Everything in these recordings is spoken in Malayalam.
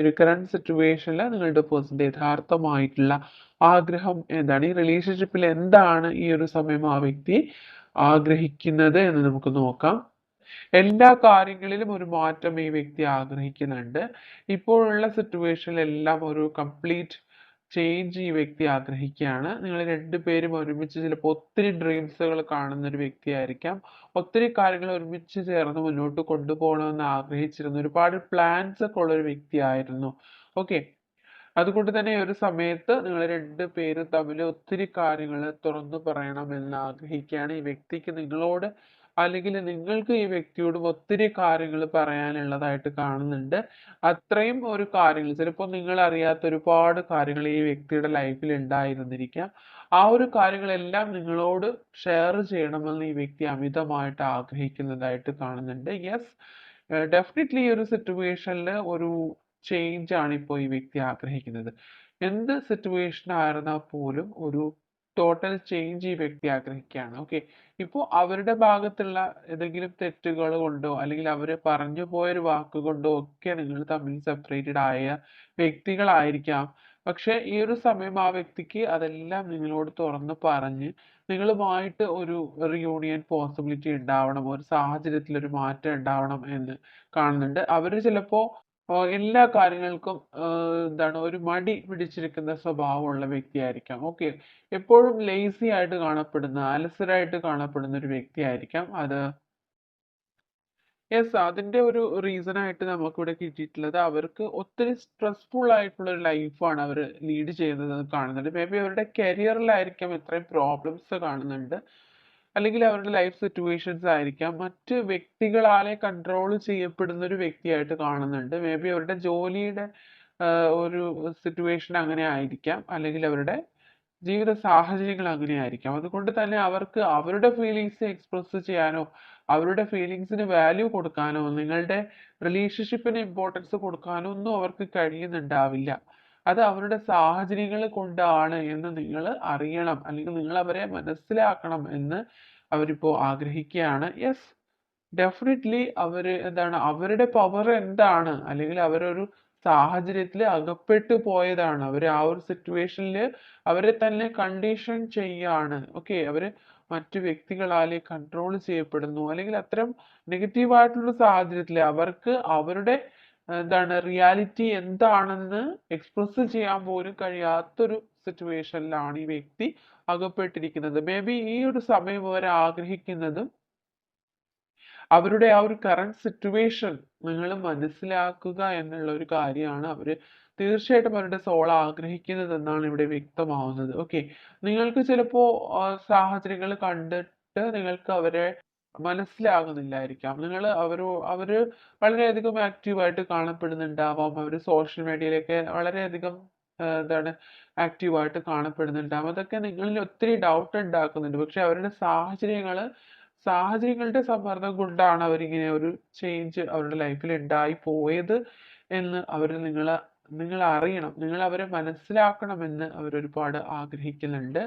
ഒരു കറണ്ട് സിറ്റുവേഷനിൽ നിങ്ങളുടെ പേഴ്സന്റെ യഥാർത്ഥമായിട്ടുള്ള ആഗ്രഹം എന്താണ്? ഈ റിലേഷൻഷിപ്പിൽ എന്താണ് ഈ ഒരു സമയം ആ വ്യക്തി ആഗ്രഹിക്കുന്നത് എന്ന് നമുക്ക് നോക്കാം. എല്ലാ കാര്യങ്ങളിലും ഒരു മാറ്റം ഈ വ്യക്തി ആഗ്രഹിക്കുന്നുണ്ട്. ഇപ്പോഴുള്ള സിറ്റുവേഷനിലെല്ലാം ഒരു കംപ്ലീറ്റ് ചേഞ്ച് ഈ വ്യക്തി ആഗ്രഹിക്കുകയാണ്. നിങ്ങൾ രണ്ടുപേരും ഒരുമിച്ച് ചിലപ്പോൾ ഒത്തിരി ഡ്രീംസുകൾ കാണുന്ന ഒരു വ്യക്തിയായിരിക്കാം. ഒത്തിരി കാര്യങ്ങൾ ഒരുമിച്ച് ചേർന്ന് മുന്നോട്ട് കൊണ്ടുപോകണമെന്ന് ആഗ്രഹിച്ചിരുന്നു ഒരുപാട് പ്ലാൻസ് ഒക്കെ ഉള്ള ഒരു വ്യക്തിയായിരുന്നു. ഓക്കെ അതുകൊണ്ട് തന്നെ ഒരു സമയത്ത് നിങ്ങൾ രണ്ടു പേരും തമ്മിൽ ഒത്തിരി കാര്യങ്ങൾ തുറന്നു പറയണമെന്ന് ആഗ്രഹിക്കുകയാണ്. ഈ വ്യക്തിക്ക് നിങ്ങളോട് അല്ലെങ്കിൽ നിങ്ങൾക്ക് ഈ വ്യക്തിയോട് ഒത്തിരി കാര്യങ്ങൾ പറയാനുള്ളതായിട്ട് കാണുന്നുണ്ട്. അത്രയും ഒരു കാര്യങ്ങൾ ചിലപ്പോൾ നിങ്ങൾ അറിയാത്ത ഒരുപാട് കാര്യങ്ങൾ ഈ വ്യക്തിയുടെ ലൈഫിൽ ഉണ്ടായിരുന്നിരിക്കാം. ആ ഒരു കാര്യങ്ങളെല്ലാം നിങ്ങളോട് ഷെയർ ചെയ്യണമെന്ന് ഈ വ്യക്തി അമിതമായിട്ട് ആഗ്രഹിക്കുന്നതായിട്ട് കാണുന്നുണ്ട്. യെസ് ഡെഫിനറ്റ്ലി ഈ ഒരു സിറ്റുവേഷനിൽ ഒരു ചേഞ്ച് ആണ് ഇപ്പോൾ ഈ വ്യക്തി ആഗ്രഹിക്കുന്നത്. എന്ത് സിറ്റുവേഷൻ ആയിരുന്നാൽ പോലും ഒരു ടോട്ടൽ ചേഞ്ച് ഈ വ്യക്തി ആഗ്രഹിക്കുകയാണ്. ഓക്കെ ഇപ്പോൾ അവരുടെ ഭാഗത്തുള്ള ഏതെങ്കിലും തെറ്റുകൾ കൊണ്ടോ അല്ലെങ്കിൽ അവർ പറഞ്ഞു പോയൊരു വാക്ക് കൊണ്ടോ ഒക്കെ നിങ്ങൾ തമ്മിൽ സെപ്പറേറ്റഡ് ആയ വ്യക്തികളായിരിക്കാം. പക്ഷേ ഈ ഒരു സമയം ആ വ്യക്തിക്ക് അതെല്ലാം നിങ്ങളോട് തുറന്ന് പറഞ്ഞ് നിങ്ങളുമായിട്ട് ഒരു റിയൂണിയൻ പോസിബിലിറ്റി ഉണ്ടാവണം ഒരു സാഹചര്യത്തിൽ ഒരു മാറ്റം ഉണ്ടാവണം എന്ന് കാണുന്നുണ്ട്. അവർ ചിലപ്പോൾ എല്ലാ കാര്യങ്ങൾക്കും എന്താണ് ഒരു മടി പിടിച്ചിരിക്കുന്ന സ്വഭാവമുള്ള വ്യക്തിയായിരിക്കാം. ഓക്കെ. എപ്പോഴും ലേസി ആയിട്ട് കാണപ്പെടുന്ന അലസരായിട്ട് കാണപ്പെടുന്ന ഒരു വ്യക്തിയായിരിക്കാം അത്. യെസ് അതിന്റെ ഒരു റീസൺ ആയിട്ട് നമുക്കിവിടെ കിട്ടിയിട്ടുള്ളത് അവർക്ക് ഒത്തിരി സ്ട്രെസ്ഫുൾ ആയിട്ടുള്ള ഒരു ലൈഫാണ് അവർ ലീഡ് ചെയ്യുന്നത് കാണുന്നുണ്ട്. മേ ബി അവരുടെ കരിയറിലായിരിക്കാം ഇത്രയും പ്രോബ്ലംസ് കാണുന്നുണ്ട്. അല്ലെങ്കിൽ അവരുടെ ലൈഫ് സിറ്റുവേഷൻസ് ആയിരിക്കാം. മറ്റ് വ്യക്തികളാലെ കൺട്രോൾ ചെയ്യപ്പെടുന്ന ഒരു വ്യക്തിയായിട്ട് കാണുന്നുണ്ട്. മേ ബി അവരുടെ ജോലിയുടെ ഒരു സിറ്റുവേഷൻ അങ്ങനെ ആയിരിക്കാം. അല്ലെങ്കിൽ അവരുടെ ജീവിത സാഹചര്യങ്ങൾ അങ്ങനെ ആയിരിക്കാം. അതുകൊണ്ട് തന്നെ അവർക്ക് അവരുടെ ഫീലിങ്സ് എക്സ്പ്രസ് ചെയ്യാനോ അവരുടെ ഫീലിങ്സിന് വാല്യൂ കൊടുക്കാനോ നിങ്ങളുടെ റിലേഷൻഷിപ്പിന് ഇമ്പോർട്ടൻസ് കൊടുക്കാനോ ഒന്നും അവർക്ക് കഴിയുന്നുണ്ടാവില്ല. അത് അവരുടെ സാഹചര്യങ്ങൾ കൊണ്ടാണ് എന്ന് നിങ്ങൾ അറിയണം. അല്ലെങ്കിൽ നിങ്ങൾ അവരെ മനസ്സിലാക്കണം എന്ന് അവരിപ്പോൾ ആഗ്രഹിക്കുകയാണ്. യെസ് ഡെഫിനറ്റ്ലി അവർ എന്താണ് അവരുടെ പവർ എന്താണ്? അല്ലെങ്കിൽ അവരൊരു സാഹചര്യത്തിൽ അകപ്പെട്ടു പോയതാണ്. അവർ ആ ഒരു സിറ്റുവേഷനിൽ അവരെ തന്നെ കണ്ടീഷൻ ചെയ്യാണ്. ഓക്കെ അവർ മറ്റു വ്യക്തികളാലെ കൺട്രോൾ ചെയ്യപ്പെടുന്നു. അല്ലെങ്കിൽ അത്തരം നെഗറ്റീവ് ആയിട്ടുള്ള സാഹചര്യത്തിൽ അവർക്ക് അവരുടെ എന്താണ് റിയാലിറ്റി എന്താണെന്ന് എക്സ്പ്രസ് ചെയ്യാൻ പോലും കഴിയാത്തൊരു സിറ്റുവേഷനിലാണ് ഈ വ്യക്തി അകപ്പെട്ടിരിക്കുന്നത്. മേ ബി ഈ ഒരു സമയം അവർ ആഗ്രഹിക്കുന്നതും അവരുടെ ആ ഒരു കറണ്ട് സിറ്റുവേഷൻ നിങ്ങൾ മനസ്സിലാക്കുക എന്നുള്ള ഒരു കാര്യമാണ് അവർ തീർച്ചയായിട്ടും അവരുടെ സോൾ ആഗ്രഹിക്കുന്നത് എന്നാണ് ഇവിടെ വ്യക്തമാവുന്നത്. ഓക്കെ നിങ്ങൾക്ക് ചിലപ്പോൾ സാഹചര്യങ്ങൾ കണ്ടിട്ട് നിങ്ങൾക്ക് അവരെ മനസ്സിലാകുന്നില്ലായിരിക്കാം. നിങ്ങൾ അവരോ അവർ വളരെയധികം ആക്റ്റീവായിട്ട് കാണപ്പെടുന്നുണ്ടാവാം. അവർ സോഷ്യൽ മീഡിയയിലൊക്കെ വളരെയധികം ആ, എന്താണ് ആക്റ്റീവായിട്ട് കാണപ്പെടുന്നുണ്ടാവും. അതൊക്കെ നിങ്ങളിൽ ഒത്തിരി ഡൗട്ട് ഉണ്ടാക്കുന്നുണ്ട്. പക്ഷെ അവരുടെ സാഹചര്യങ്ങൾ സാഹചര്യങ്ങളുടെ സമ്മർദ്ദം കൊണ്ടാണ് അവരിങ്ങനെ ഒരു ചേഞ്ച് അവരുടെ ലൈഫിൽ ഉണ്ടായി പോയത് എന്ന് അവർ നിങ്ങൾ നിങ്ങൾ അറിയണം. നിങ്ങൾ അവരെ മനസ്സിലാക്കണമെന്ന് അവർ ഒരുപാട് ആഗ്രഹിക്കുന്നുണ്ട്.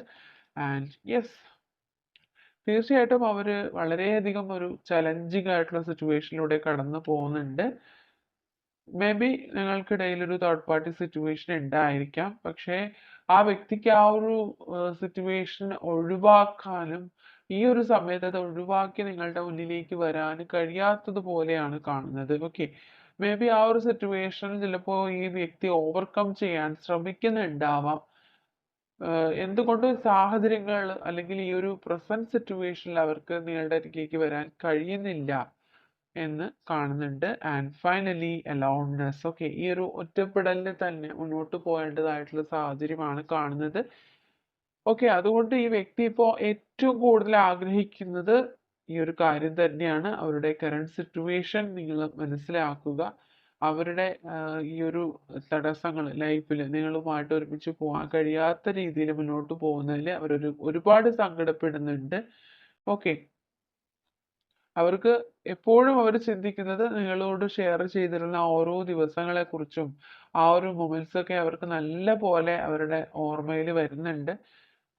ആൻഡ് യെസ് തീർച്ചയായിട്ടും വളരെ വളരെയധികം ഒരു ചലഞ്ചിങ് ആയിട്ടുള്ള സിറ്റുവേഷനിലൂടെ കടന്നു പോകുന്നുണ്ട്. മേ ബി നിങ്ങൾക്കിടയിൽ ഒരു തേർഡ് പാർട്ടി സിറ്റുവേഷൻ ഉണ്ടായിരിക്കാം. പക്ഷേ ആ വ്യക്തിക്ക് ആ ഒരു സിറ്റുവേഷൻ ഒഴിവാക്കാനും ഈ ഒരു സമയത്ത് അത് ഒഴിവാക്കി നിങ്ങളുടെ മുന്നിലേക്ക് വരാൻ കഴിയാത്തത് പോലെയാണ് കാണുന്നത്. ഓക്കെ മേ ബി ആ ഒരു സിറ്റുവേഷൻ ചിലപ്പോൾ ഈ വ്യക്തി ഓവർകം ചെയ്യാൻ ശ്രമിക്കുന്നുണ്ടാവാം. എന്തുകൊണ്ട് സാഹചര്യങ്ങൾ അല്ലെങ്കിൽ ഈ ഒരു പ്രസന്റ് സിറ്റുവേഷനിൽ അവർക്ക് നിങ്ങളുടെ അരികിലേക്ക് വരാൻ കഴിയുന്നില്ല എന്ന് കാണുന്നുണ്ട്. ആൻഡ് ഫൈനലി അലോൺനെസ് ഓക്കെ ഈ ഒരു ഒറ്റപ്പെടലിനെ തന്നെ മുന്നോട്ട് പോകേണ്ടതായിട്ടുള്ള സാഹചര്യമാണ് കാണുന്നത്. ഓക്കെ അതുകൊണ്ട് ഈ വ്യക്തി ഇപ്പോൾ ഏറ്റവും കൂടുതൽ ആഗ്രഹിക്കുന്നത് ഈ ഒരു കാര്യം തന്നെയാണ്. അവരുടെ കറണ്ട് സിറ്റുവേഷൻ നിങ്ങൾ മനസ്സിലാക്കുക. അവരുടെ ഈ ഒരു തടസ്സങ്ങൾ ലൈഫിൽ നിങ്ങളുമായിട്ട് ഒരുമിച്ച് പോകാൻ കഴിയാത്ത രീതിയിൽ മുന്നോട്ട് പോകുന്നതിൽ അവരൊരു ഒരുപാട് സങ്കടപ്പെടുന്നുണ്ട്. ഓക്കെ. അവർക്ക് എപ്പോഴും അവർ ചിന്തിക്കുന്നത് നിങ്ങളോട് ഷെയർ ചെയ്തിരുന്ന ഓരോ ദിവസങ്ങളെ കുറിച്ചും ആ ഒരു മൊമെന്റ്സ് ഒക്കെ അവർക്ക് നല്ല പോലെ അവരുടെ ഓർമ്മയിൽ വരുന്നുണ്ട്.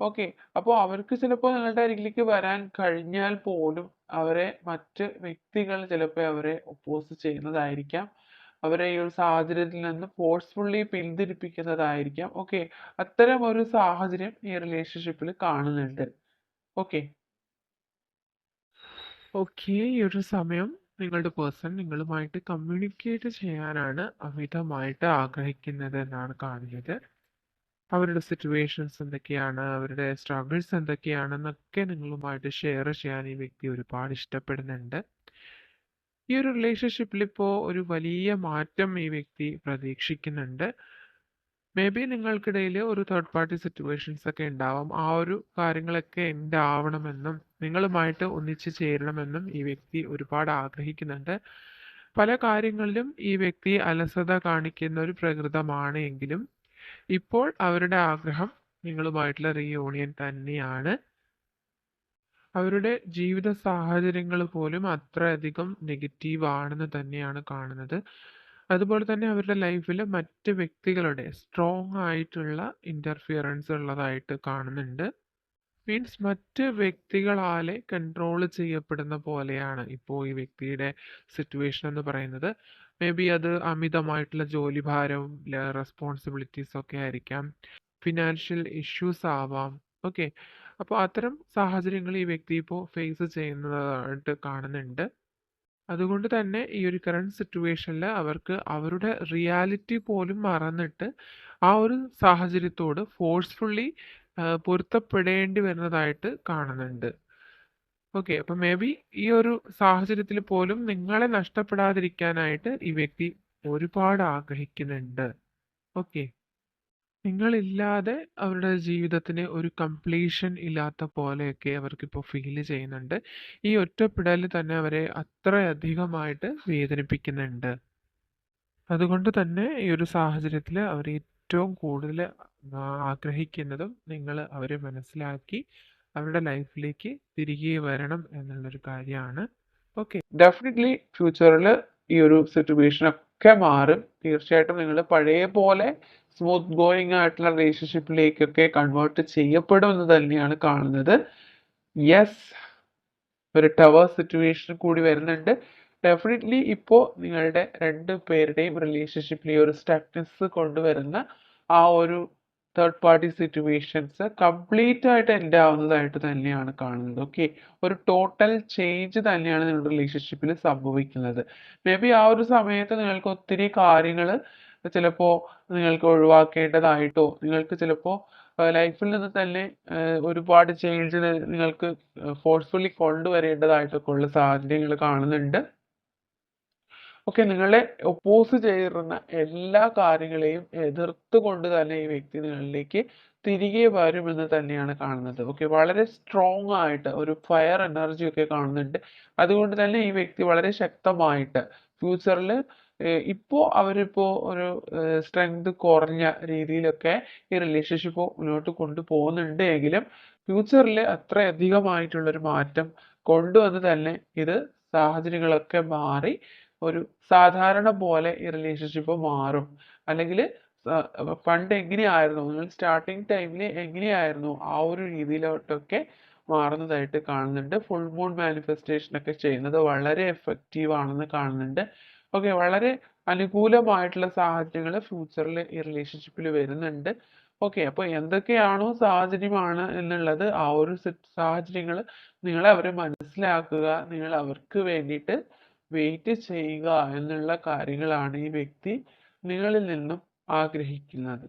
ഓക്കെ. അപ്പോൾ അവർക്ക് ചിലപ്പോൾ നിങ്ങളുടെ അരികിലേക്ക് വരാൻ കഴിഞ്ഞാൽ പോലും അവരെ മറ്റ് വ്യക്തികൾ ചിലപ്പോൾ അവരെ ഒപ്പോസ് ചെയ്യുന്നതായിരിക്കാം. അവരെ ഈ ഒരു സാഹചര്യത്തിൽ നിന്ന് ഫോഴ്സ്ഫുള്ളി പിന്തിരിപ്പിക്കുന്നതായിരിക്കാം. ഓക്കെ അത്തരം ഒരു സാഹചര്യം ഈ റിലേഷൻഷിപ്പിൽ കാണുന്നുണ്ട്. ഓക്കെ ഓക്കെ ഈ ഒരു സമയം നിങ്ങളുടെ പേഴ്സൺ നിങ്ങളുമായിട്ട് കമ്മ്യൂണിക്കേറ്റ് ചെയ്യാനാണ് അമിതമായിട്ട് ആഗ്രഹിക്കുന്നത് എന്നാണ് കാണുന്നത്. അവരുടെ സിറ്റുവേഷൻസ് എന്തൊക്കെയാണ്? അവരുടെ സ്ട്രഗിൾസ് എന്തൊക്കെയാണെന്നൊക്കെ നിങ്ങളുമായിട്ട് ഷെയർ ചെയ്യാൻ ഈ വ്യക്തി ഒരുപാട് ഇഷ്ടപ്പെടുന്നുണ്ട്. ഈ ഒരു റിലേഷൻഷിപ്പിൽ ഇപ്പോൾ ഒരു വലിയ മാറ്റം ഈ വ്യക്തി പ്രതീക്ഷിക്കുന്നുണ്ട്. മേ ബി നിങ്ങൾക്കിടയിൽ ഒരു തേർഡ് പാർട്ടി സിറ്റുവേഷൻസ് ഒക്കെ ഉണ്ടാവാം. ആ ഒരു കാര്യങ്ങളൊക്കെ എൻഡ് ആവണമെന്നും നിങ്ങളുമായിട്ട് ഒന്നിച്ച് ചേരണമെന്നും ഈ വ്യക്തി ഒരുപാട് ആഗ്രഹിക്കുന്നുണ്ട്. പല കാര്യങ്ങളിലും ഈ വ്യക്തി അലസത കാണിക്കുന്ന ഒരു പ്രകൃതമാണ് എങ്കിലും ഇപ്പോൾ അവരുടെ ആഗ്രഹം നിങ്ങളുമായിട്ടുള്ള റീയൂണിയൻ തന്നെയാണ്. അവരുടെ ജീവിത സാഹചര്യങ്ങൾ പോലും അത്രയധികം നെഗറ്റീവ് ആണെന്ന് തന്നെയാണ് കാണുന്നത്. അതുപോലെ തന്നെ അവരുടെ ലൈഫിൽ മറ്റ് വ്യക്തികളുടെ സ്ട്രോങ് ആയിട്ടുള്ള ഇന്റർഫിയറൻസ് ഉള്ളതായിട്ട് കാണുന്നുണ്ട്. മീൻസ് മറ്റ് വ്യക്തികളാലെ കൺട്രോൾ ചെയ്യപ്പെടുന്ന പോലെയാണ് ഇപ്പോൾ ഈ വ്യക്തിയുടെ സിറ്റുവേഷൻ എന്ന് പറയുന്നത്. മേ ബി അത് അമിതമായിട്ടുള്ള ജോലിഭാരവും റെസ്പോൺസിബിലിറ്റീസ് ഒക്കെ ആയിരിക്കാം. ഫിനാൻഷ്യൽ ഇഷ്യൂസ് ആവാം. ഓക്കെ അപ്പോൾ അത്തരം സാഹചര്യങ്ങൾ ഈ വ്യക്തി ഇപ്പോൾ ഫേസ് ചെയ്യുന്നതായിട്ട് കാണുന്നുണ്ട്. അതുകൊണ്ട് തന്നെ ഈ ഒരു കറണ്ട് സിറ്റുവേഷനിൽ അവർക്ക് അവരുടെ റിയാലിറ്റി പോലും മറന്നിട്ട് ആ ഒരു സാഹചര്യത്തോട് ഫോഴ്സ്ഫുള്ളി പൊരുത്തപ്പെടേണ്ടി വരുന്നതായിട്ട് കാണുന്നുണ്ട്. ഓക്കെ അപ്പം മേ ബി ഈ ഒരു സാഹചര്യത്തിൽ പോലും നിങ്ങളെ നഷ്ടപ്പെടാതിരിക്കാനായിട്ട് ഈ വ്യക്തി ഒരുപാട് ആഗ്രഹിക്കുന്നുണ്ട്. ഓക്കെ നിങ്ങളില്ലാതെ അവരുടെ ജീവിതത്തിന് ഒരു കംപ്ലീഷൻ ഇല്ലാത്ത പോലെയൊക്കെ അവർക്കിപ്പോൾ ഫീൽ ചെയ്യുന്നുണ്ട്. ഈ ഒറ്റപ്പെടൽ തന്നെ അവരെ അത്രയധികമായിട്ട് വേദനിപ്പിക്കുന്നുണ്ട്. അതുകൊണ്ട് തന്നെ ഈ ഒരു സാഹചര്യത്തിൽ അവർ ഏറ്റവും കൂടുതൽ ആഗ്രഹിക്കുന്നതും നിങ്ങൾ അവരെ മനസ്സിലാക്കി അവരുടെ ലൈഫിലേക്ക് തിരികെ വരണം എന്നുള്ളൊരു കാര്യമാണ്. ഓക്കെ. ഡെഫിനറ്റ്ലി ഫ്യൂച്ചറിൽ ഈ ഒരു സിറ്റുവേഷൻ ഒക്കെ മാറും. തീർച്ചയായിട്ടും നിങ്ങൾ പഴയ പോലെ സ്മൂത്ത് ഗോയിങ് ആയിട്ടുള്ള റിലേഷൻഷിപ്പിലേക്കൊക്കെ കൺവേർട്ട് ചെയ്യപ്പെടും എന്ന് തന്നെയാണ് കാണുന്നത്. യെസ് ഒരു ടവർ സിറ്റുവേഷൻ കൂടി വരുന്നുണ്ട്. ഡെഫിനറ്റ്ലി ഇപ്പോൾ നിങ്ങളുടെ രണ്ട് പേരുടെയും റിലേഷൻഷിപ്പിൽ ഈ ഒരു സ്റ്റക്നെസ് കൊണ്ടുവരുന്ന ആ ഒരു തേർഡ് പാർട്ടി സിറ്റുവേഷൻസ് കംപ്ലീറ്റ് ആയിട്ട് എൻഡ് ആവുന്നതായിട്ട് തന്നെയാണ് കാണുന്നത്. ഓക്കെ ഒരു ടോട്ടൽ ചേഞ്ച് തന്നെയാണ് നിങ്ങളുടെ റിലേഷൻഷിപ്പിൽ സംഭവിക്കുന്നത്. മേ ബി ആ ഒരു സമയത്ത് നിങ്ങൾക്ക് ഒത്തിരി കാര്യങ്ങൾ ചിലപ്പോൾ നിങ്ങൾക്ക് ഒഴിവാക്കേണ്ടതായിട്ടോ നിങ്ങൾക്ക് ചിലപ്പോൾ ലൈഫിൽ നിന്ന് തന്നെ ഒരുപാട് ചേഞ്ച് നിങ്ങൾക്ക് ഫോഴ്സ്ഫുള്ളി കൊണ്ടുവരേണ്ടതായിട്ടൊക്കെ ഉള്ള സാഹചര്യങ്ങൾ കാണുന്നുണ്ട്. ഓക്കെ നിങ്ങളെ ഒപ്പോസ് ചെയ്യുന്ന എല്ലാ കാര്യങ്ങളെയും എതിർത്തുകൊണ്ട് തന്നെ ഈ വ്യക്തി നിങ്ങളിലേക്ക് തിരികെ വരുമെന്ന് തന്നെയാണ് കാണുന്നത്. ഓക്കെ വളരെ സ്ട്രോങ് ആയിട്ട് ഒരു ഫയർ എനർജി ഒക്കെ കാണുന്നുണ്ട്. അതുകൊണ്ട് തന്നെ ഈ വ്യക്തി വളരെ ശക്തമായിട്ട് ഫ്യൂച്ചറിൽ ഇപ്പോൾ അവരിപ്പോൾ ഒരു സ്ട്രെങ്ത് കുറഞ്ഞ രീതിയിലൊക്കെ ഈ റിലേഷൻഷിപ്പ് മുന്നോട്ട് കൊണ്ടുപോകുന്നുണ്ട് എങ്കിലും ഫ്യൂച്ചറിൽ അത്രയധികമായിട്ടുള്ളൊരു മാറ്റം കൊണ്ടുവന്ന് തന്നെ ഇത് സാഹചര്യങ്ങളൊക്കെ മാറി ഒരു സാധാരണ പോലെ ഈ റിലേഷൻഷിപ്പ് മാറും. അല്ലെങ്കിൽ പണ്ട് എങ്ങനെയായിരുന്നു? സ്റ്റാർട്ടിങ് ടൈമിൽ എങ്ങനെയായിരുന്നു ആ ഒരു രീതിയിലോട്ടൊക്കെ മാറുന്നതായിട്ട് കാണുന്നുണ്ട്. ഫുൾ മൂൺ മാനിഫെസ്റ്റേഷൻ ഒക്കെ ചെയ്യുന്നത് വളരെ എഫക്റ്റീവ് ആണെന്ന് കാണുന്നുണ്ട്. ഓക്കെ വളരെ അനുകൂലമായിട്ടുള്ള സാഹചര്യങ്ങൾ ഫ്യൂച്ചറിൽ ഈ റിലേഷൻഷിപ്പിൽ വരുന്നുണ്ട്. ഓക്കെ അപ്പോൾ എന്തൊക്കെയാണോ സാഹചര്യമാണ് എന്നുള്ളത് ആ ഒരു സാഹചര്യങ്ങൾ നിങ്ങൾ അവരെ മനസ്സിലാക്കുക നിങ്ങൾ അവർക്ക് വേണ്ടിയിട്ട് വെയിറ്റ് ചെയ്യുക എന്നുള്ള കാര്യങ്ങളാണ് ഈ വ്യക്തി നിങ്ങളിൽ നിന്നും ആഗ്രഹിക്കുന്നത്.